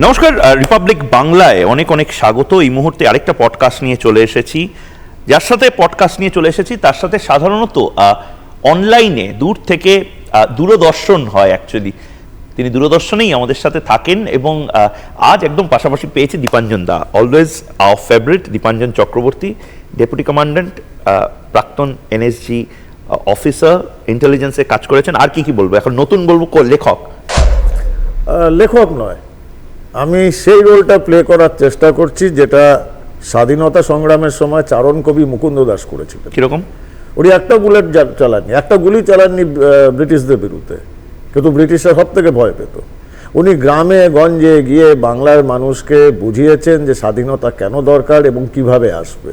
নমস্কার রিপাবলিক বাংলায় অনেক অনেক স্বাগত। এই মুহূর্তে আরেকটা পডকাস্ট নিয়ে চলে এসেছি। যার সাথে পডকাস্ট নিয়ে চলে এসেছি, তার সাথে সাধারণত অনলাইনে দূর থেকে দূরদর্শন হয় অ্যাকচুয়ালি তিনি দূরদর্শনেই আমাদের সাথে থাকেন এবং আজ একদম পাশাপাশি পেয়েছি দীপাঞ্জন দা। Always our favourite Dipanjan Chakraborty deputy commandant প্রাক্তন এনএসজি অফিসার ইন্টেলিজেন্সে কাজ করেছেন। আর কি কি বলব? এখন নতুন বলব লেখক। লেখক নয় আমি সেই রোলটা প্লে করার চেষ্টা করছি যেটা স্বাধীনতা সংগ্রামের সময় চারণ কবি মুকুন্দ দাস করেছিলেন। কীরকম? উনি একটা বুলেট চালাননি একটা গুলি চালাননি ব্রিটিশদের বিরুদ্ধে কিন্তু ব্রিটিশরা সব থেকে ভয় পেত। উনি গ্রামে গঞ্জে গিয়ে বাংলার মানুষকে বুঝিয়েছেন যে স্বাধীনতা কেন দরকার এবং কীভাবে আসবে।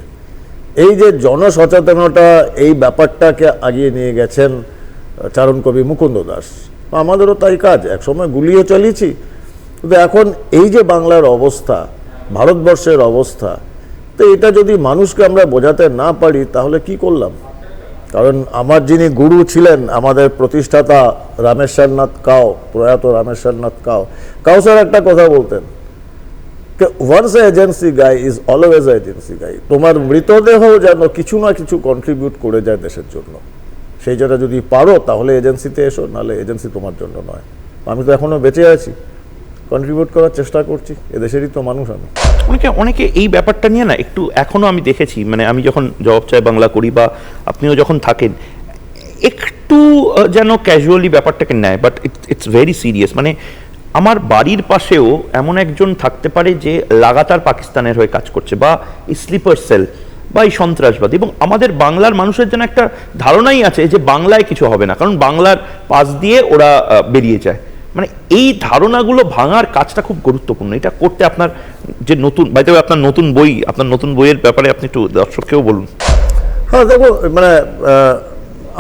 এই যে জনসচেতনতা এই ব্যাপারটাকে আগিয়ে নিয়ে গেছেন চারণ কবি মুকুন্দ দাস। আমাদেরও তাই কাজ একসময় গুলিও চালিয়েছি কিন্তু এখন এই যে বাংলার অবস্থা, ভারতবর্ষের অবস্থা, তো এটা যদি মানুষকে আমরা বোঝাতে না পারি, তাহলে কি করলাম? কারণ আমার যিনি গুরু ছিলেন, আমাদের প্রতিষ্ঠাতা রামেশ্বরনাথ কাও, প্রয়াত রামেশ্বরনাথ কাও কাও স্যার একটা কথা বলতেন once agency guy is always agency guy তোমার মৃতদেহ যেন কিছু না কিছু কন্ট্রিবিউট করে যায় দেশের জন্য। সেই যেটা যদি পারো, তাহলে এজেন্সিতে এসো, নাহলে এজেন্সি তোমার জন্য নয়। আমি তো এখনও বেঁচে আছি। কন্ট্রিবিউট করার চেষ্টা করছি, এদেশেরই তো মানুষ আমি। অনেকে অনেকে এই ব্যাপারটা নিয়ে না একটু এখনও আমি দেখেছি মানে আমি যখন জবাব চাই বাংলা করি বা আপনিও যখন থাকেন, একটু যেন ক্যাজুয়ালি ব্যাপারটাকে নেয় বাট ইটস ভেরি সিরিয়াস মানে আমার বাড়ির পাশেও এমন একজন থাকতে পারে যে লাগাতার পাকিস্তানের হয়ে কাজ করছে, বা স্লিপার সেল বা এই সন্ত্রাসবাদী, এবং আমাদের বাংলার মানুষের জন্য একটা ধারণাই আছে যে বাংলায় কিছু হবে না, কারণ বাংলার পাশ দিয়ে ওরা বেরিয়ে যায়। মানে এই ধারণাগুলো ভাঙার কাজটা খুব গুরুত্বপূর্ণ। এটা করতে আপনার যে নতুন বাইতে আপনার নতুন বই, আপনার নতুন বইয়ের ব্যাপারে আপনি একটু দর্শককেও বলুন। হ্যাঁ দেখো মানে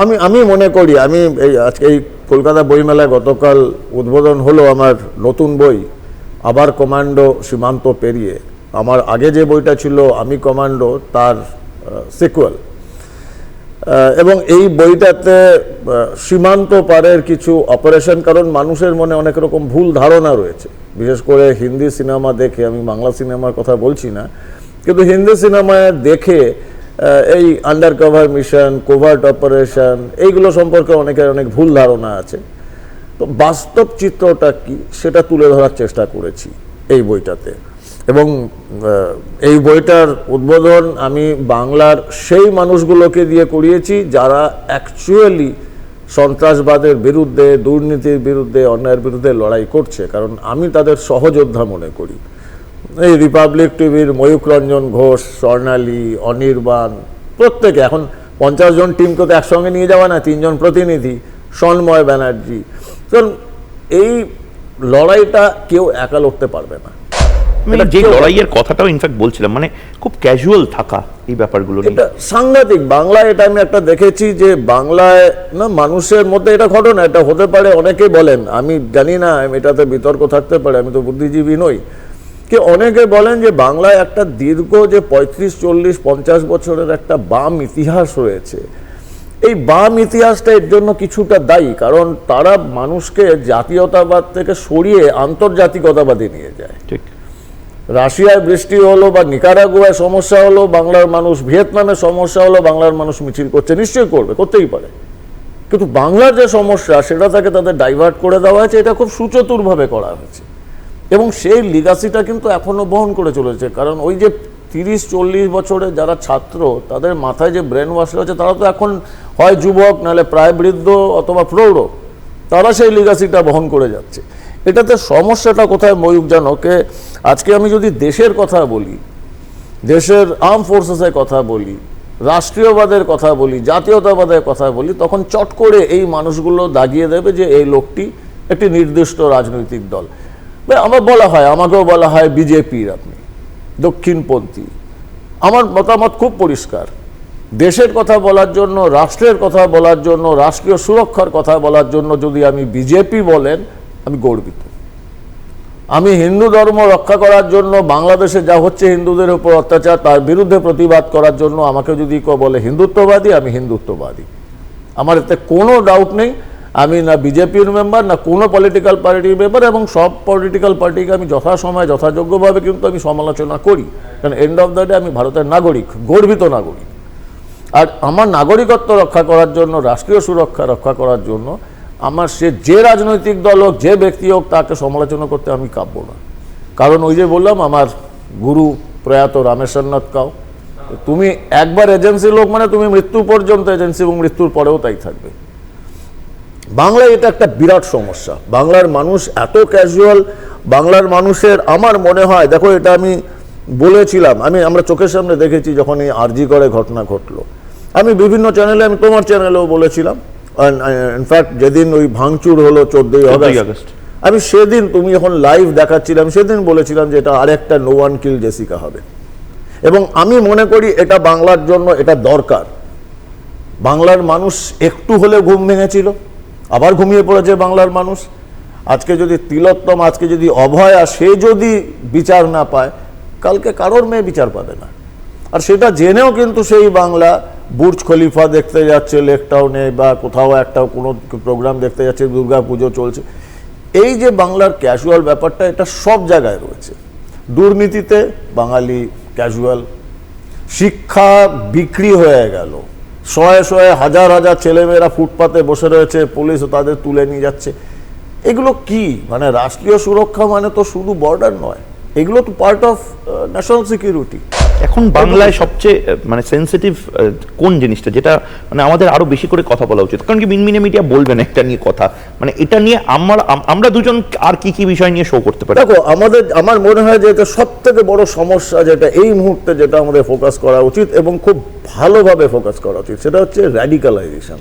আমি আমি মনে করি, আমি এই আজকে এই কলকাতা বইমেলায় গতকাল উদ্বোধন হলো আমার নতুন বই, আবার কমান্ডো সীমান্ত পেরিয়ে। আমার আগে যে বইটা ছিল, আমি কমান্ডো, তার সিকুয়াল এবং এই বইটাতে সীমান্ত পারের কিছু অপারেশন কারণ মানুষের মনে অনেক রকম ভুল ধারণা রয়েছে। বিশেষ করে হিন্দি সিনেমা দেখে, আমি বাংলা সিনেমার কথা বলছি না, কিন্তু হিন্দি সিনেমায় দেখে এই under cover mission covert operation এইগুলো সম্পর্কে অনেকের অনেক ভুল ধারণা আছে। তো বাস্তব চিত্রটা কি, সেটা তুলে ধরার চেষ্টা করেছি এই বইটাতে। এবং এই বইটার উদ্বোধন আমি বাংলার সেই মানুষগুলোকে দিয়ে করিয়েছি যারা অ্যাকচুয়ালি সন্ত্রাসবাদের বিরুদ্ধে, দুর্নীতির বিরুদ্ধে, অন্যায়ের বিরুদ্ধে লড়াই করছে। কারণ আমি তাদের সহযোদ্ধা মনে করি। এই রিপাবলিক টিভির ময়ূক রঞ্জন ঘোষ, স্বর্ণালী, অনির্বাণ, প্রত্যেকে এখন পঞ্চাশ জন টিমকে তো একসঙ্গে নিয়ে যাওয়া না, তিনজন প্রতিনিধি, সন্ময় ব্যানার্জি। কারণ এই লড়াইটা কেউ একা লড়তে পারবে না। আমি যে কেউ- লড়াইয়ের কথাটাও ইনফ্যাক্ট বলছিলাম মানে খুব ক্যাজুয়াল থাকা এই ব্যাপারগুলো এটা সাংঘাতিক বাংলায় এটা আমি একটা দেখেছি যে বাংলায় না মানুষের মধ্যে এটা ঘটনা এটা হতে পারে অনেকেই বলেন আমি জানি না এটাতে বিতর্ক থাকতে পারে আমি তো বুদ্ধিজীবী নই কি অনেকে বলেন যে বাংলায় একটা দীর্ঘ যে পঁয়ত্রিশ চল্লিশ পঞ্চাশ বছরের একটা বাম ইতিহাস রয়েছে। এই বাম ইতিহাসটা এর জন্য কিছুটা দায়ী কারণ তারা মানুষকে জাতীয়তাবাদ থেকে সরিয়ে আন্তর্জাতিকতাবাদে নিয়ে যায়। ঠিক। রাশিয়ায় বৃষ্টি হলো বা নিকারাগুয়ায় সমস্যা হলো, বাংলার মানুষ ভিয়েতনামে সমস্যা হলো, বাংলার মানুষ মিছিল করছে, নিশ্চয়ই করবে, করতেই পারে। কিন্তু বাংলার যে সমস্যা, সেটা তাকে তাদের ডাইভার্ট করে দেওয়া হয়েছে, এটা খুব সুচতুরভাবে করা হয়েছে। এবং সেই লিগাসিটা কিন্তু এখনও বহন করে চলেছে, কারণ ওই যে তিরিশ, চল্লিশ বছরের যারা ছাত্র, তাদের মাথায় যে ব্রেন ওয়াশ রয়েছে, তারা তো এখন হয় যুবক, নাহলে প্রায় বৃদ্ধ অথবা প্রৌঢ়, তারা সেই লিগাসিটা বহন করে যাচ্ছে। এটাতে সমস্যাটা কোথায় ময়ূক জানো? কে, আজকে আমি যদি দেশের কথা বলি, দেশের আর্ম ফোর্সেসের কথা বলি, রাষ্ট্রীয়বাদের কথা বলি, জাতীয়তাবাদের কথা বলি, তখন চট করে এই মানুষগুলো দাগিয়ে দেবে যে এই লোকটি একটি নির্দিষ্ট রাজনৈতিক দল। আমার বলা হয়, আমাকেও বলা হয় বিজেপির আপনি, দক্ষিণপন্থী। আমার মতামত খুব পরিষ্কার। দেশের কথা বলার জন্য, রাষ্ট্রের কথা বলার জন্য, রাষ্ট্রীয় সুরক্ষার কথা বলার জন্য যদি আমি বিজেপি বলেন আমি গর্বিত। আমি হিন্দু ধর্ম রক্ষা করার জন্য বাংলাদেশে যা হচ্ছে হিন্দুদের উপর অত্যাচার, তার বিরুদ্ধে প্রতিবাদ করার জন্য আমাকে যদি কেউ বলে হিন্দুত্ববাদী, আমি হিন্দুত্ববাদী। আমার এতে কোনো ডাউট নেই। আমি না বিজেপির মেম্বার না কোনো পলিটিক্যাল পার্টির মেম্বার এবং সব পলিটিক্যাল পার্টিকে আমি যথাসময়ে, যথাযোগ্যভাবে কিন্তু আমি সমালোচনা করি। কারণ এন্ড অফ দ্য ডে আমি ভারতের নাগরিক, গর্বিত নাগরিক। আর আমার নাগরিকত্ব রক্ষা করার জন্য, রাষ্ট্রীয় সুরক্ষা রক্ষা করার জন্য আমার সে যে রাজনৈতিক দল হোক, যে ব্যক্তি হোক, তাকে সমালোচনা করতে আমি কাব্য না। কারণ ওই যে বললাম, আমার গুরু প্রয়াত রামেশ্বরনাথ কাউ, তুমি একবার এজেন্সি লোক মানে তুমি মৃত্যু পর্যন্ত এজেন্সি এবং মৃত্যুর পরেও তাই থাকবে। বাংলায় এটা একটা বিরাট সমস্যা। বাংলার মানুষ এত ক্যাজুয়াল বাংলার মানুষের আমার মনে হয়, দেখো এটা আমি বলেছিলাম, আমি আমরা চোখের সামনে দেখেছি যখন এই আরজি করে ঘটনা ঘটলো। আমি বিভিন্ন চ্যানেলে আমি তোমার চ্যানেলেও বলেছিলাম ইনফ্যাক্ট যেদিন ওই ভাঙচুর হলো চোদ্দই 14ই আগস্ট আগস্ট। আমি সেদিন তুমি যখন লাইভ দেখাচ্ছিলাম সেদিন বলেছিলাম যে এটা আরেকটা নো ওয়ান কিল জেসিকা হবে। এবং আমি মনে করি এটা বাংলার জন্য এটা দরকার। বাংলার মানুষ একটু হলে ঘুম ভেঙেছিল আবার ঘুমিয়ে পড়েছে বাংলার মানুষ। আজকে যদি তিলোত্তম আজকে যদি অভয়া সে যদি বিচার না পায় কালকে কারোর মেয়ে বিচার পাবে না। আর সেটা জেনেও কিন্তু সেই বাংলা বুর্জ খলিফা দেখতে যাচ্ছে, লেক টাউনে বা কোথাও একটা কোনো প্রোগ্রাম দেখতে যাচ্ছে, দুর্গা পুজো চলছে। এই যে বাংলার ক্যাজুয়াল ব্যাপারটা, এটা সব জায়গায় রয়েছে। দুর্নীতিতে বাঙালি ক্যাজুয়াল শিক্ষা বিক্রি হয়ে গেল। শয়ে শয়ে হাজার হাজার ছেলেমেয়েরা ফুটপাতে বসে রয়েছে, পুলিশ তাদের তুলে নিয়ে যাচ্ছে। এগুলো কি? মানে রাষ্ট্রীয় সুরক্ষা মানে তো শুধু বর্ডার নয়। এগুলো তো পার্ট অফ ন্যাশনাল সিকিউরিটি এখন বাংলায় সবচেয়ে মানে সেন্সিটিভ কোন জিনিসটা? যেটা মানে আমাদের আরও বেশি করে কথা বলা উচিত। কারণ কি মিনমিনে মিডিয়া বলবে না এটা নিয়ে কথা। মানে এটা নিয়ে আমার আমরা দুজন আর কি কি বিষয় নিয়ে শো করতে পারি? দেখো আমাদের আমার মনে হয় যে এটা সব থেকে বড় সমস্যা যেটা এই মুহূর্তে যেটা আমাদের ফোকাস করা উচিত এবং খুব ভালোভাবে ফোকাস করা উচিত সেটা হচ্ছে র্যাডিকালাইজেশন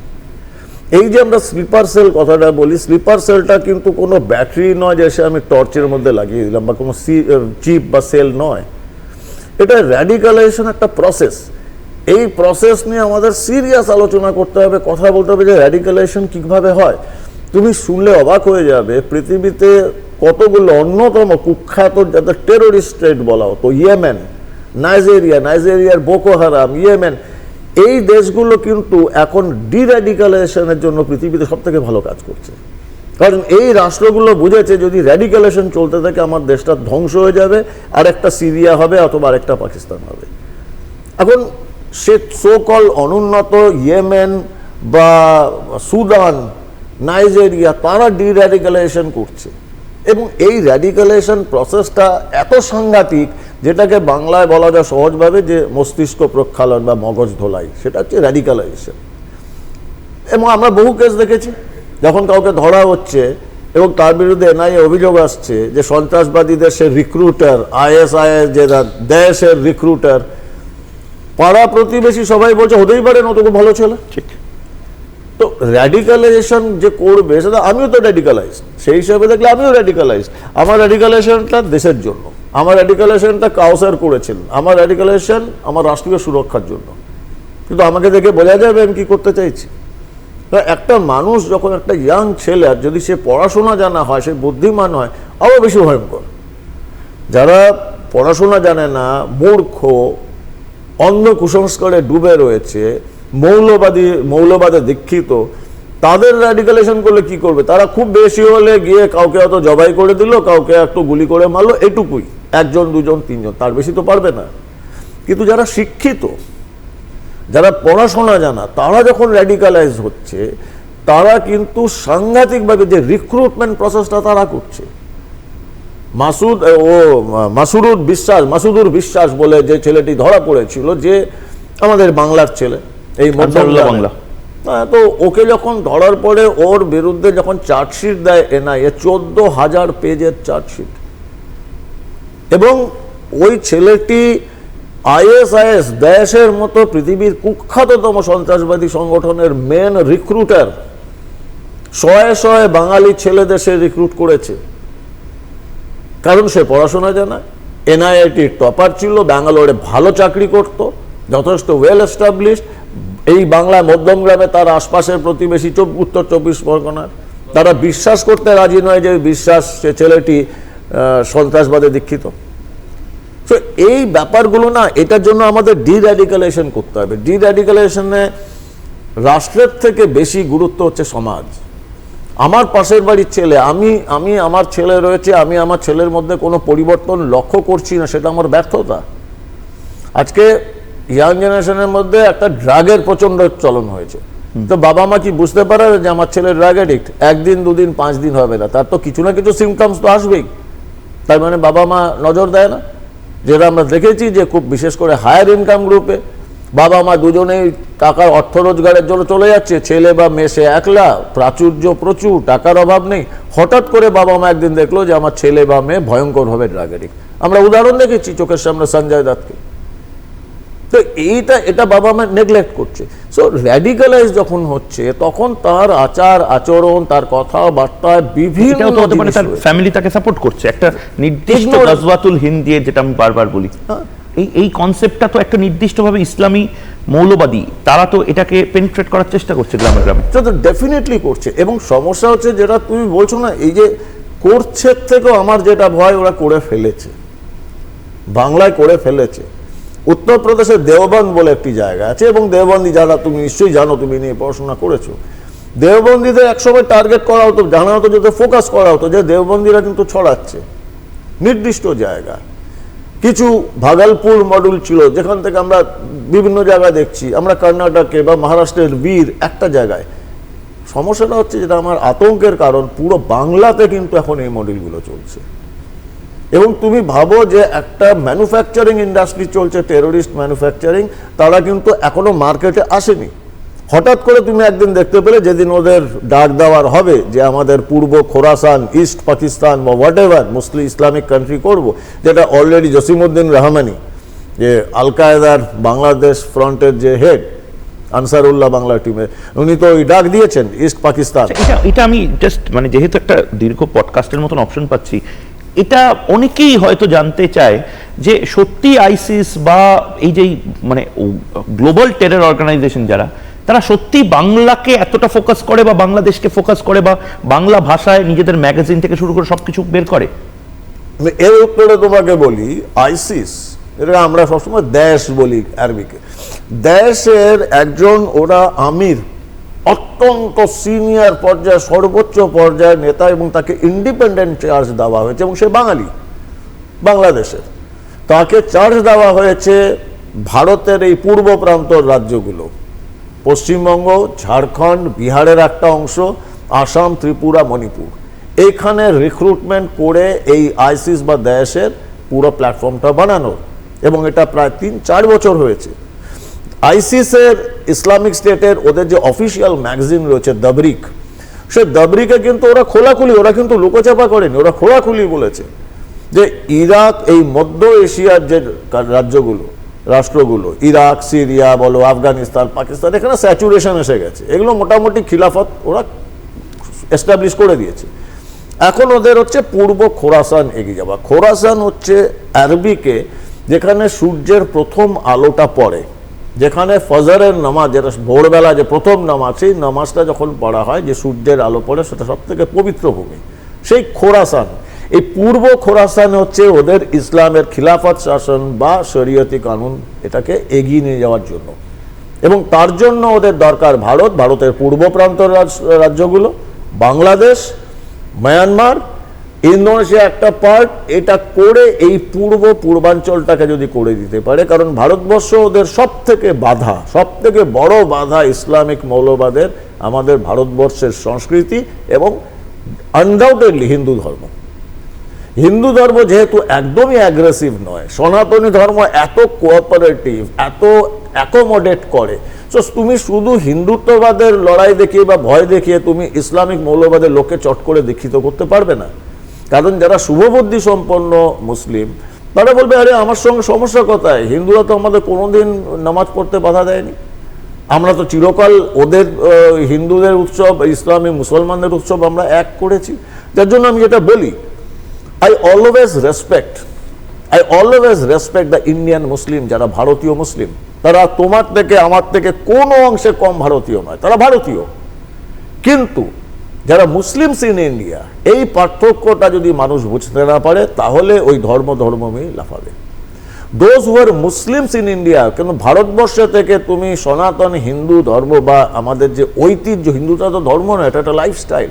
এই যে আমরা স্লিপার সেল কথাটা বলি স্লিপার সেলটা কিন্তু কোনো ব্যাটারি নয় যে সে আমি টর্চের মধ্যে লাগিয়ে দিলাম বা কোনো সি চিপ বা সেল নয়। এটা র্যাডিকালাইজেশন একটা প্রসেস এই প্রসেস নিয়ে আমাদের সিরিয়াস আলোচনা করতে হবে, কথা বলতে হবে যে র্যাডিকালাইজেশন কীভাবে হয়। তুমি শুনলে অবাক হয়ে যাবে, পৃথিবীতে কতগুলো অন্যতম কুখ্যাত যাদের টেরোরিস্ট স্টেট বলা হতো, ইয়েমেন, নাইজেরিয়া, নাইজেরিয়ার বোকো হারাম, ইয়েমেন এই দেশগুলো কিন্তু এখন ডির্যাডিকালাইজেশনের জন্য পৃথিবীতে সব থেকে ভালো কাজ করছে। কারণ এই রাষ্ট্রগুলো বুঝেছে যদি র্যাডিকালেশন চলতে থাকে, আমার দেশটা ধ্বংস হয়ে যাবে আর একটা সিরিয়া হবে অথবা আরেকটা পাকিস্তান হবে। এখন সে সোকল অনুন্নত ইয়েমেন বা সুদান, নাইজেরিয়া, তারা ডির্যাডিকালাইজেশন করছে। এবং এই র্যাডিকালাইজেশন প্রসেসটা এত সাংঘাতিক যেটাকে বাংলায় বলা যায় সহজভাবে যে মস্তিষ্ক প্রক্ষালন বা মগজ ধোলাই সেটা হচ্ছে র্যাডিকালাইজেশন এবং আমরা বহু কেস দেখেছি যখন কাউকে ধরা হচ্ছে এবং তার বিরুদ্ধে এনআইএ অভিযোগ আসছে যে সন্ত্রাসবাদীদের সে রিক্রুটার আইএসআইএস যে দেশের রিক্রুটার পাড়া প্রতিবেশী সবাই বলছে হতেই পারে নতুন ভালো ছেলে। ঠিক। তো র্যাডিকালাইজেশন যে করবে সেটা আমিও তো র্যাডিকালাইজ সেই হিসাবে দেখলে আমিও র্যাডিকালাইজ আমার র্যাডিকালাইজেশনটা দেশের জন্য। আমার র্যাডিকালাইজেশনটা কাউসার করেছেন আমার র্যাডিকালাইজেশন আমার রাষ্ট্রীয় সুরক্ষার জন্য। কিন্তু আমাকে দেখে বোঝা যাবে আমি কী করতে চাইছি। একটা মানুষ যখন একটা ইয়াং ছেলে যদি সে পড়াশোনা জানা হয়, সে বুদ্ধিমান হয় আরও বেশি ভয়ঙ্কর। যারা পড়াশোনা জানে না, মূর্খ, অন্ধ কুসংস্কারে ডুবে রয়েছে, মৌলবাদী, মৌলবাদে দীক্ষিত, তাদের র্যাডিকালেশন করলে কি করবে? তারা খুব বেশি হলে গিয়ে কাউকে হয়তো জবাই করে দিল, কাউকে একটু গুলি করে মারলো, এটুকুই। একজন দুজন তিনজন তার বেশি তো পারবে না। কিন্তু যারা শিক্ষিত যারা পড়াশোনা জানা তারা যখন র্যাডিকালাইজ হচ্ছে তারা কিন্তু সাংঘাতিকভাবে যে রিক্রুটমেন্ট প্রসেসটা তারা করছে। মাসুদ ও মাসুরুর বিশ্বাস মাসুদুর বিশ্বাস বলে যে ছেলেটি ধরা পড়েছিল যে আমাদের বাংলার ছেলে এই বাংলা। তো ওকে যখন ধরার পরে ওর বিরুদ্ধে যখন চার্জশিট দেয় এনআইএ চোদ্দ হাজার পেজের চার্জশিট এবং ওই ছেলেটি আইএসআইএস দেশের মতো পৃথিবীর কুখ্যাততম সন্ত্রাসবাদী সংগঠনের মেন রিক্রুটার শয়ে শয়ে বাঙালি ছেলেদের সে রিক্রুট করেছে। কারণ সে পড়াশোনা জানা এনআইআইটির টপার ছিল, ব্যাঙ্গালোরে ভালো চাকরি করত, যথেষ্ট ওয়েল এস্টাবলিশড এই বাংলায় মধ্যমগ্রামে তার আশপাশের প্রতিবেশী উত্তর চব্বিশ পরগনার। তারা বিশ্বাস করতে রাজি নয় যে বিশ্বাস সে ছেলেটি সন্ত্রাসবাদে দীক্ষিত। তো এই ব্যাপারগুলো না এটার জন্য আমাদের ডির্যাডিকালাইজেশন করতে হবে। ডির্যাডিকালাইজেশনে রাষ্ট্রের থেকে বেশি গুরুত্ব হচ্ছে সমাজ। আমার পাশের বাড়ির ছেলে আমি আমি আমার ছেলে রয়েছে আমি আমার ছেলের মধ্যে কোনো পরিবর্তন লক্ষ্য করছি না সেটা আমার ব্যর্থতা। আজকে ইয়াং জেনারেশনের মধ্যে একটা ড্রাগের প্রচণ্ড চলন হয়েছে। তো বাবা মা কি বুঝতে পারে যে আমার ছেলে ড্রাগ এডিক্ট একদিন দুদিন পাঁচ দিন হবে না। তার তো কিছু না কিছু সিমটমস তো আসবেই। তার মানে বাবা মা নজর দেয় না? যেটা আমরা দেখেছি যে খুব বিশেষ করে হায়ার ইনকাম গ্রুপে বাবা মা দুজনেই টাকার অর্থ রোজগারের জন্য চলে যাচ্ছে, ছেলে বা মেসে একলা, প্রাচুর্য প্রচুর, টাকার অভাব নেই। হঠাৎ করে বাবা মা একদিন দেখল যে আমার ছেলে বা মেয়ে ভয়ঙ্করভাবে ড্রাগ আমরা উদাহরণ দেখেছি চোখের সামনে সঞ্জয় দত্তকে। তো এইটা এটা বাবা মা নেগলেক্ট করছে। সো র্যাডিক্যালাইজ যখন হচ্ছে তখন তার আচার আচরণ তার কথাবার্তায় বিভিন্ন তার ফ্যামিলি তাকে সাপোর্ট করছে। একটা নির্দিষ্ট. গাজওয়াতুল হিন্দ দিয়ে যেটা আমি বারবার বলি। হ্যাঁ। এই এই কনসেপ্টটা তো একটা নির্দিষ্টভাবে ইসলামী মৌলবাদী। তারা তো এটাকে পেনিট্রেট করার চেষ্টা করছে গ্রামে গ্রামে। তো ডেফিনেটলি করছে। এবং সমস্যা হচ্ছে যেটা তুমি বলছো না এই যে করছে থেকেও আমার যেটা ভয় ওরা করে ফেলেছে। বাংলায় করে ফেলেছে। উত্তরপ্রদেশের দেওবন্দ বলে একটি জায়গা আছে এবং দেওবন্দি যারা, তুমি নিশ্চয়ই জানো, তুমি নিয়ে পড়াশোনা করেছ। দেওবন্দিদের একসময় টার্গেট করা হতো, জানা হতো যাতে ফোকাস করা হতো, যে দেওবন্দিরা কিন্তু ছড়াচ্ছে। নির্দিষ্ট জায়গা। কিছু ভাগলপুর মডেল ছিল, যেখান থেকে আমরা বিভিন্ন জায়গায় দেখছি। আমরা কর্ণাটকে বা মহারাষ্ট্রের বীর একটা জায়গায়। সমস্যাটা হচ্ছে যেটা আমার আতঙ্কের কারণ, পুরো বাংলাতে কিন্তু এখন এই মডেলগুলো চলছে। এবং তুমি ভাবো যে একটা ম্যানুফ্যাকচারিং ইন্ডাস্ট্রি চলছে টেরোরিস্ট ম্যানুফ্যাকচারিং তারা কিন্তু এখনও মার্কেটে আসেনি। হঠাৎ করে তুমি একদিন দেখতে পেলে যেদিন ওদের ডাক দেওয়ার হবে যে আমাদের পূর্ব খোরাসান ইস্ট পাকিস্তান বা whatever Muslim Islamic country করব, যেটা অলরেডি জসিমউদ্দিন রহমানি, যে আল কায়দার বাংলাদেশ ফ্রন্টের যে হেড আনসারুল্লাহ বাংলা টিমে উনি তো ওই ডাক দিয়েছেন ইস্ট পাকিস্তান। এটা এটা আমি জাস্ট মানে যেহেতু একটা দীর্ঘ পডকাস্টের মতন অপশন পাচ্ছি এটা অনেকেই হয়তো জানতে চায় যে সত্যি আইসিস বা এই যে মানে গ্লোবাল টেরর অর্গানাইজেশন যারা, তারা সত্যি বাংলাকে এতটা ফোকাস করে বা বাংলাদেশকে ফোকাস করে বা বাংলা ভাষায় নিজেদের ম্যাগাজিন থেকে শুরু করে সবকিছু বের করে? এর উত্তরে তোমাকে বলি, আইসিস এটা আমরা সবসময় দেশ বলি আরবিকে। দেশের একজন ওরা আমির অত্যন্ত সিনিয়র পর্যায়ে, সর্বোচ্চ পর্যায়ের নেতা এবং তাকে ইন্ডিপেন্ডেন্ট চার্জ দেওয়া হয়েছে এবং সে বাঙালি, বাংলাদেশের। তাকে চার্জ দেওয়া হয়েছে ভারতের এই পূর্ব প্রান্তর রাজ্যগুলো। পশ্চিমবঙ্গ, ঝাড়খণ্ড, বিহারের একটা অংশ, আসাম, ত্রিপুরা, মণিপুর। এইখানে রিক্রুটমেন্ট করে এই আইসিস বা দেশের পুরো প্ল্যাটফর্মটা বানানো এবং এটা প্রায় তিন চার বছর হয়েছে। আইসিসের ইসলামিক স্টেটের ওদের যে অফিসিয়াল ম্যাগাজিন রয়েছে দাবরিক সে দাবরিকে কিন্তু ওরা খোলাখুলি, ওরা কিন্তু লুকোচাপা করেনি, ওরা খোলাখুলি বলেছে যে ইরাক, এই মধ্য এশিয়ার যে রাজ্যগুলো, রাষ্ট্রগুলো, ইরাক, সিরিয়া বলো, আফগানিস্তান, পাকিস্তান, এখানে স্যাচুরেশন এসে গেছে। এগুলো মোটামুটি খিলাফত ওরা এস্টাবলিশ করে দিয়েছে। এখন ওদের হচ্ছে পূর্ব খোরাসান এগিয়ে যাওয়া। খোরাসান হচ্ছে আরবিকে, যেখানে সূর্যের প্রথম আলোটা পড়ে। যেখানে ফজরের নামাজ, যেটা ভোরবেলা যে প্রথম নামাজ, সেই নামাজটা যখন পড়া হয়, যে সূর্যের আলো পড়ে, সেটা সব থেকে পবিত্র ভূমি। সেই খোরাসান। এই পূর্ব খোরাসান হচ্ছে ওদের ইসলামের খিলাফত শাসন বা শরীয়তি কানুন এটাকে এগিয়ে নিয়ে যাওয়ার জন্য। এবং তার জন্য ওদের দরকার ভারত, ভারতের পূর্ব প্রান্তর রাজ- রাজ্যগুলো, বাংলাদেশ, মায়ানমার ইন্দোনেশিয়া একটা পার্ট এটা করে এই পূর্ব পূর্বাঞ্চলটাকে যদি করে দিতে পারে, কারণ ভারতবর্ষ ওদের সব থেকে বাধা সব থেকে বড় বাধা ইসলামিক মৌলবাদের আমাদের ভারতবর্ষের সংস্কৃতি এবং আনডাউটেডলি হিন্দু ধর্ম। হিন্দু ধর্ম যেহেতু একদমই অ্যাগ্রেসিভ নয়, সনাতনী ধর্ম এত কোঅপারেটিভ এত অ্যাকোমোডেট করে। সো তুমি শুধু হিন্দুত্ববাদের লড়াই দেখিয়ে বা ভয় দেখিয়ে তুমি ইসলামিক মৌলবাদের লোককে চট করে দীক্ষিত করতে পারবে না। কারণ যারা শুভবুদ্ধি সম্পন্ন মুসলিম, তারা বলবে, আরে, আমার সঙ্গে সমস্যা কোথায়? হিন্দুরা তো আমাদের কোনোদিন নামাজ পড়তে বাধা দেয়নি। আমরা তো চিরকাল ওদের হিন্দুদের উৎসব, ইসলামী মুসলমানদের উৎসব আমরা এক করেছি। যার জন্য আমি যেটা বলি I always respect I always respect the Indian Muslim যারা ভারতীয় মুসলিম। তারা তোমার থেকে, আমার থেকে কোনো অংশে কম ভারতীয় নয়, তারা ভারতীয়। কিন্তু যারা মুসলিমস ইন ইন্ডিয়া, এই পার্থক্যটা যদি মানুষ বুঝতে না পারে, তাহলে ওই ধর্ম ধর্মময় লাফাবে। Those who are Muslims in India কিন্তু ভারতবর্ষ থেকে তুমি সনাতন হিন্দু ধর্ম বা আমাদের যে ঐতিহ্য হিন্দুটা তো ধর্ম নয়, এটা একটা লাইফস্টাইল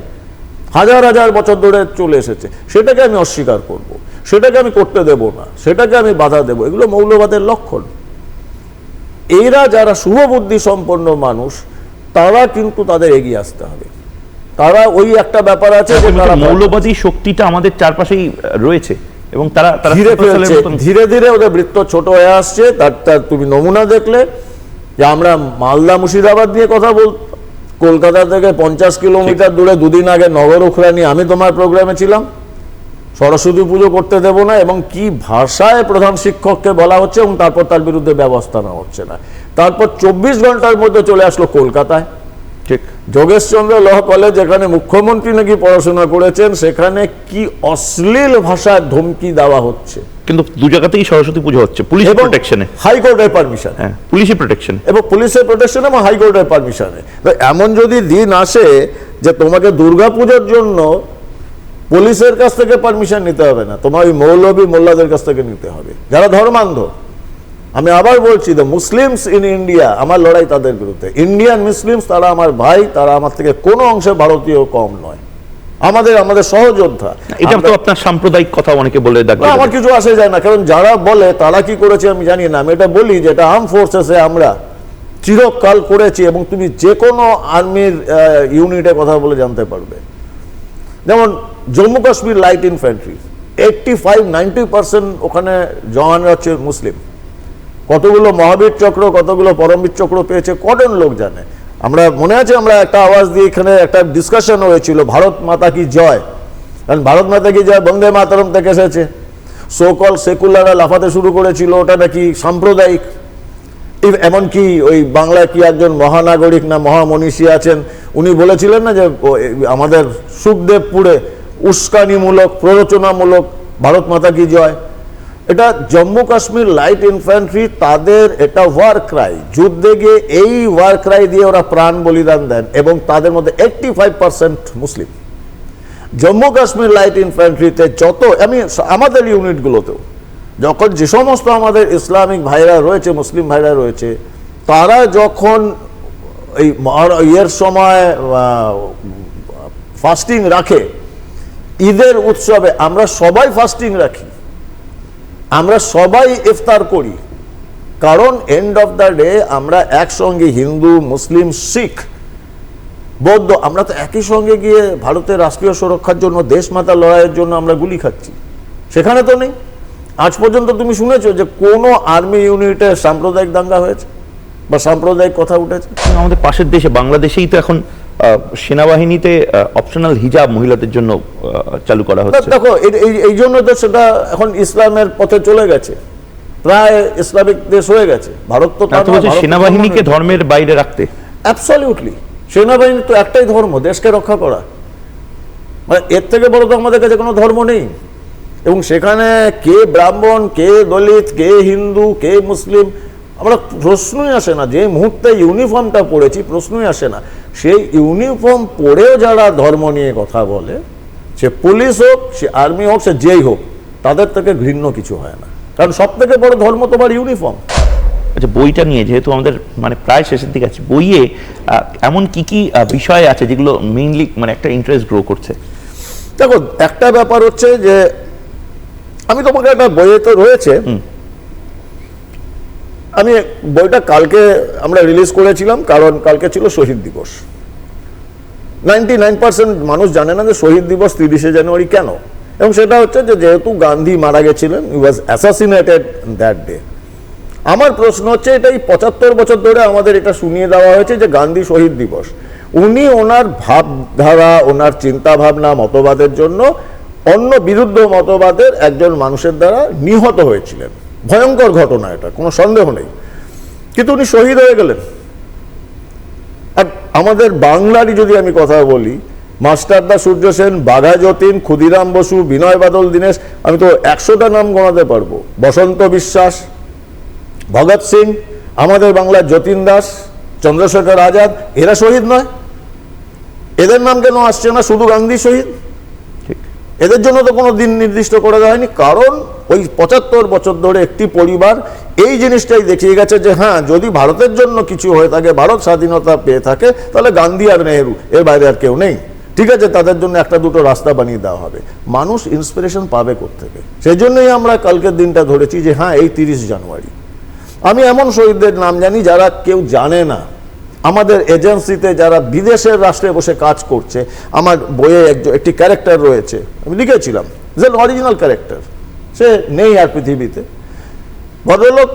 হাজার হাজার বছর ধরে চলে এসেছে। সেটাকে আমি অস্বীকার করব। সেটাকে আমি করতে দেব না। সেটাকে আমি বাধা দেব। এগুলো মৌলবাদের লক্ষণ। এরা যারা শুভবুদ্ধি সম্পন্ন মানুষ, তারা কিন্তু তাদের এগিয়ে আসতে হবে। তারা ওই একটা ব্যাপার আছে যে তারা মৌলবাদী শক্তিটা আমাদের চারপাশেই রয়েছে এবং তারা তারা ধীরে ধীরে ধীরে ওদের বৃত্ত ছোট হয়ে আসছে। তার তার তুমি নমুনা দেখলে যে আমরা মালদা মুর্শিদাবাদ নিয়ে কথা বল কলকাতা থেকে পঞ্চাশ কিলোমিটার দূরে দুদিন আগে নগর উখরা নিয়ে আমি তোমার প্রোগ্রামে ছিলাম। সরস্বতী পুজো করতে দেব না এবং কি ভাষায় প্রধান শিক্ষককে বলা হচ্ছে এবং তারপর তার বিরুদ্ধে ব্যবস্থা নেওয়া হচ্ছে না। তারপর চব্বিশ ঘণ্টার মধ্যে চলে আসলো কলকাতায়। ঠিক। যোগেশচন্দ্র ল কলেজ যেখানে মুখ্যমন্ত্রী নাকি পড়াশোনা করেছেন সেখানে কি অশ্লীল ভাষায় ধমকি দেওয়া হচ্ছে? কিন্তু দু জায়গাতেই সরস্বতী পুজো হচ্ছে পুলিশ প্রোটেকশনে হাইকোর্টের পারমিশন হ্যাঁ পুলিশি প্রোটেকশন এবং পুলিশের প্রোটেকশন এবং হাইকোর্টের পারমিশনে তো এমন যদি দিন আসে যে তোমাকে দুর্গাপুজোর জন্য পুলিশের কাছ থেকে পারমিশন নিতে হবে না তোমার ওই মৌলবী মোল্লাদের কাছ থেকে নিতে হবে। যারা ধর্মান্ধ আমি আবার বলছি দ্য মুসলিমস ইন ইন্ডিয়া আমার লড়াই তাদের বিরুদ্ধে। ইন্ডিয়ান মুসলিমস তারা আমার ভাই তারা আমার থেকে কোনো অংশে ভারতীয় কম নয়। আমাদের আমাদের সহযোদ্ধা। এটা তো আপনার সাম্প্রদায়িক কথা অনেকে বলে ডাকবে আমার কিছু আসে যায় না কারণ যারা বলে তারা কি করেছে আমি জানি না। আমি এটা বলি যে এটা আর্ম ফোর্সেসে আমরা চিরকাল করেছি এবং তুমি যে কোনো আর্মির ইউনিটে কথা বলে জানতে পারবে। যেমন Jammu Kashmir light infantry eighty five ninety percent ওখানে জওয়ানরা হচ্ছে মুসলিম কতগুলো মহাবীর চক্র, কতগুলো পরমবীর চক্র পেয়েছে, কজন লোক জানে? আমরা, মনে আছে আমরা একটা আওয়াজ দিয়ে এখানে একটা ডিসকাশন হয়েছিল, ভারত মাতা কি জয়? কারণ ভারত মাতা কি জয়? বন্দে মাতরম থেকে এসেছে। সোকল সেকুলাররা লাফাতে শুরু করেছিল, ওটা নাকি সাম্প্রদায়িক। এমনকি ওই বাংলায় কি একজন মহানাগরিক না মহামনীষী আছেন, উনি বলেছিলেন না যে আমাদের সুখদেবপুরে উস্কানিমূলক, প্ররোচনামূলক ভারত মাতা কি জয়? এটা জম্মু কাশ্মীর লাইট ইনফ্যান্ট্রি তাদের এটা ওয়ার ক্রাই যুদ্ধে গিয়ে এই ওয়ার ক্রাই দিয়ে ওরা প্রাণ বলিদান দেন এবং তাদের মধ্যে eighty five percent Muslim. Jammu Kashmir light ইনফ্যান্ট্রিতে যত আমি আমাদের ইউনিটগুলোতেও যখন যে সমস্ত আমাদের ইসলামিক ভাইরা রয়েছে, মুসলিম ভাইরা রয়েছে, তারা যখন এই ইয়ের সময় ফাস্টিং রাখে, ঈদের উৎসবে আমরা সবাই ফাস্টিং রাখি। আমরা সবাই ইফতার করি। কারণ এন্ড অফ দ্য ডে আমরা একসঙ্গে হিন্দু, মুসলিম, শিখ, বৌদ্ধ, আমরা তো একই সঙ্গে গিয়ে ভারতের রাষ্ট্রীয় সুরক্ষার জন্য, দেশমাতা লড়াইয়ের জন্য আমরা গুলি খাচ্ছি। সেখানে তো নেই। আজ পর্যন্ত তুমি শুনেছো যে কোনো আর্মি ইউনিটে সাম্প্রদায়িক দাঙ্গা হয়েছে বা সাম্প্রদায়িক কথা উঠেছে? আমাদের পাশের দেশে, বাংলাদেশেই তো এখন সেনাবাহিনীতে অপশনাল হিজাব মহিলাদের জন্য চালু করা হচ্ছে। দেখো এই- জন্য তো সেটা এখন ইসলামের পথে চলে গেছে। প্রায় ইসলামিক দেশ হয়ে গেছে। ভারত তো সেনাবাহিনীকে ধর্মের বাইরে রাখতে। অ্যাবসলিউটলি সেনাবাহিনী তো একটাই ধর্ম দেশকে রক্ষা করা। মানে এর থেকে বড় তো আমাদের কাছে কোনো ধর্ম নেই। এবং সেখানে কে ব্রাহ্মণ কে দলিত কে হিন্দু কে মুসলিম আমরা প্রশ্নই আসে না। যে মুহূর্তে ইউনিফর্মটা পড়েছি প্রশ্নই আসে না। সেই ইউনিফর্ম পরেও যারা ধর্ম নিয়ে কথা বলে সে পুলিশ হোক সে আর্মি হোক সে যেই হোক তাদের থেকে ঘৃণ্য কিছু হয় না। কারণ সব থেকে বড় ধর্ম তোমার ইউনিফর্ম। আচ্ছা বইটা নিয়ে যেহেতু আমাদের মানে প্রায় শেষের দিকে আছে বইয়ে এমন কি কি বিষয় আছে যেগুলো মেইনলি মানে একটা ইন্টারেস্ট গ্রো করছে? দেখো একটা ব্যাপার হচ্ছে যে আমি তোমাকে একটা বইয়ে তো রয়েছে আমি বইটা কালকে আমরা রিলিজ করেছিলাম, কারণ কালকে ছিল শহীদ দিবস। নাইনটি নাইন পার্সেন্ট মানুষ জানে না যে শহীদ দিবস তিরিশে জানুয়ারি কেন। এবং সেটা হচ্ছে যে যেহেতু গান্ধী মারা গেছিলেন he was assassinated that day আমার প্রশ্ন হচ্ছে, এটা এই পঁচাত্তর বছর ধরে আমাদের এটা শুনিয়ে দেওয়া হয়েছে যে গান্ধী শহীদ দিবস। উনি ওনার ভাবধারা, ওনার চিন্তাভাবনা, মতবাদের জন্য অন্য বিরুদ্ধ মতবাদের একজন মানুষের দ্বারা নিহত হয়েছিলেন। ভয়ঙ্কর ঘটনা এটা কোনো সন্দেহ নেই। কিন্তু উনি শহীদ হয়ে গেলেন। আর আমাদের বাংলারই যদি আমি কথা বলি মাস্টারদা সূর্য সেন বাঘা যতীন ক্ষুদিরাম বসু বিনয় বাদল দীনেশ আমি তো একশোটা নাম গণাতে পারব। বসন্ত বিশ্বাস ভগৎ সিং আমাদের বাংলার যতীন দাস চন্দ্রশেখর আজাদ এরা শহীদ নয়। এদের নাম কেন আসছে না? শুধু গান্ধী শহীদ? ঠিক। এদের জন্য তো কোনো দিন নির্দিষ্ট করে দেওয়া হয়নি কারণ ওই পঁচাত্তর বছর ধরে একটি পরিবার এই জিনিসটাই দেখিয়ে গেছে যে হ্যাঁ যদি ভারতের জন্য কিছু হয়ে থাকে, ভারত স্বাধীনতা পেয়ে থাকে, তাহলে গান্ধী আর নেহেরু, এর বাইরে আর কেউ নেই। ঠিক আছে, তাদের জন্য একটা দুটো রাস্তা বানিয়ে দেওয়া হবে। মানুষ ইন্সপিরেশন পাবে থেকে সেই জন্যই আমরা কালকের দিনটা ধরেছি যে হ্যাঁ এই তিরিশ জানুয়ারি। আমি এমন শহীদদের নাম জানি যারা কেউ জানে না। আমাদের এজেন্সিতে যারা বিদেশের রাষ্ট্রে বসে কাজ করছে, আমার বইয়ে একটি ক্যারেক্টার রয়েছে। আমি লিখেছিলাম, যে অরিজিনাল ক্যারেক্টার সে নেই আর পৃথিবীতে। ভদ্রলোক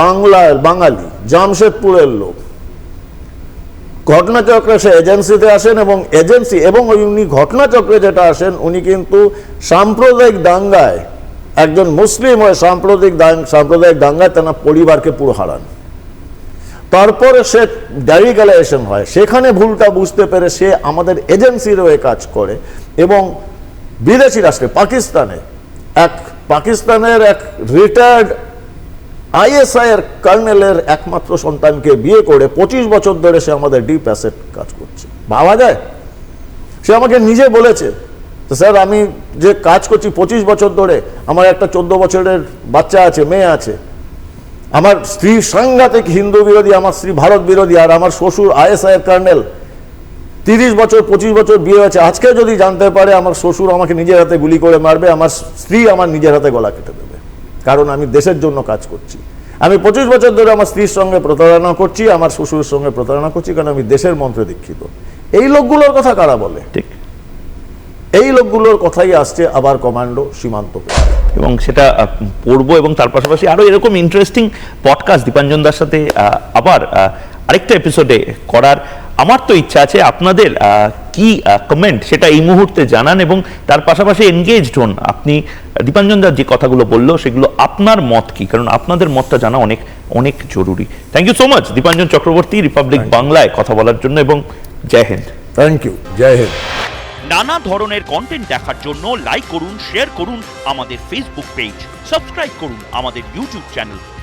বাংলার বাঙালি, জামশেদপুরের লোক। ঘটনাচক্রে সে এজেন্সিতে আসেন এবং এজেন্সি এবং উনি ঘটনাচক্রে যেটা আসেন, উনি কিন্তু সাম্প্রদায়িক দাঙ্গায় একজন মুসলিম হয়ে সাম্প্রদায়িক সাম্প্রদায়িক দাঙ্গায় তেনার পরিবারকে পুরো হারান। তারপরে সে ডেরিগালাইজেশন হয়। সেখানে ভুলটা বুঝতে পেরে সে আমাদের এজেন্সির হয়ে কাজ করে এবং বিদেশি রাষ্ট্রে, পাকিস্তানে এক পাকিস্তানের এক রিটায়ার্ড আইএসআই এর কর্নেলের একমাত্র সন্তানকে বিয়ে করে পঁচিশ বছর ধরে সে আমাদের ডিপ অ্যাসেট কাজ করছে। ভাবা যায়? সে আমাকে নিজে বলেছে স্যার, আমি যে কাজ করছি পঁচিশ বছর ধরে, আমার একটা চোদ্দ বছরের বাচ্চা আছে, মেয়ে আছে। আমার স্ত্রী সাংঘাতিক হিন্দু বিরোধী, আমার স্ত্রী ভারত বিরোধী, আর আমার শ্বশুর আইএসআই এর কর্নেল। তিরিশ বছর পঁচিশ বছর বিয়ে হয়েছে আজকে যদি জানতে পারে আমার শ্বশুর আমাকে নিজের হাতে গুলি করে মারবে আমার স্ত্রী আমার নিজের হাতে গলা কেটে দেবে। কারণ আমি দেশের জন্য কাজ করছি। আমি পঁচিশ বছর ধরে আমার স্ত্রীর সঙ্গে প্রতারণা করছি আমার শ্বশুরের সঙ্গে প্রতারণা করছি কারণ আমি দেশের মন্ত্রে দীক্ষিত। এই লোকগুলোর কথা কারা বলে? ঠিক। এই লোকগুলোর কথাই আসছে আবার কমান্ডো সীমান্ত এবং সেটা পড়ব এবং তার পাশাপাশি আরও এরকম ইন্টারেস্টিং পডকাস্ট দীপাঞ্জন দার সাথে আবার আরেকটা এপিসোডে করার আমার তো ইচ্ছা আছে আপনাদের কি কমেন্ট সেটা এই মুহূর্তে জানান এবং তার পাশাপাশি এনগেজড হন। আপনি দীপাঞ্জন দার যে কথাগুলো বলল সেগুলো আপনার মত কি? কারণ আপনাদের মতটা জানা অনেক অনেক জরুরি। Thank you so much Dipanjan Chakraborty Republic বাংলায় কথা বলার জন্য এবং জয় হিন্দ। থ্যাংক ইউ জয় হিন্দ। নানা ধরনের কন্টেন্ট দেখার জন্য লাইক করুন শেয়ার করুন আমাদের ফেসবুক পেজ সাবস্ক্রাইব করুন আমাদের ইউটিউব চ্যানেল